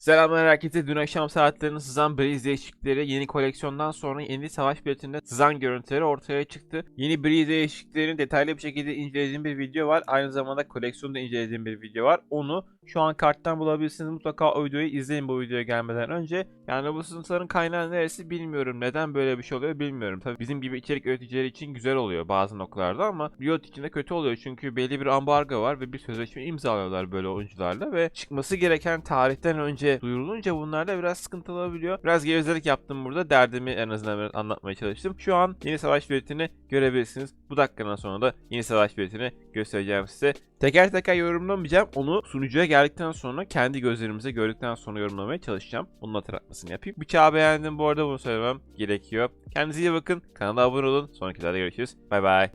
Selamlar herkese. Dün akşam saatlerinde sızan Breeze değişiklikleri yeni koleksiyondan sonra yeni savaş biletinde sızan görüntüleri ortaya çıktı. Yeni Breeze değişikliklerini detaylı bir şekilde incelediğim bir video var. Aynı zamanda koleksiyonu da incelediğim bir video var. Onu şu an karttan bulabilirsiniz. Mutlaka o videoyu izleyin bu videoya gelmeden önce. Yani bu sızıntıların kaynağı neresi bilmiyorum. Neden böyle bir şey oluyor bilmiyorum. Tabii bizim gibi içerik üreticileri için güzel oluyor bazı noktalarda ama Riot için de kötü oluyor. Çünkü belli bir ambargo var ve bir sözleşme imzalıyorlar böyle oyuncularla ve çıkması gereken tarihten önce duyurulunca bunlar da biraz sıkıntı olabiliyor. Biraz gevezelik yaptım burada. Derdimi en azından biraz anlatmaya çalıştım. Şu an yeni savaş biletini görebilirsiniz. Bu dakikadan sonra da yeni savaş biletini göstereceğim size. Teker teker yorumlamayacağım. Onu sunucuya geldikten sonra kendi gözlerimize gördükten sonra yorumlamaya çalışacağım. Bunun hatırlatmasını yapayım. Bıçağı beğendim bu arada bunu söylemem gerekiyor. Kendinize iyi bakın. Kanala abone olun. Sonraki videoda görüşürüz. Bay bay.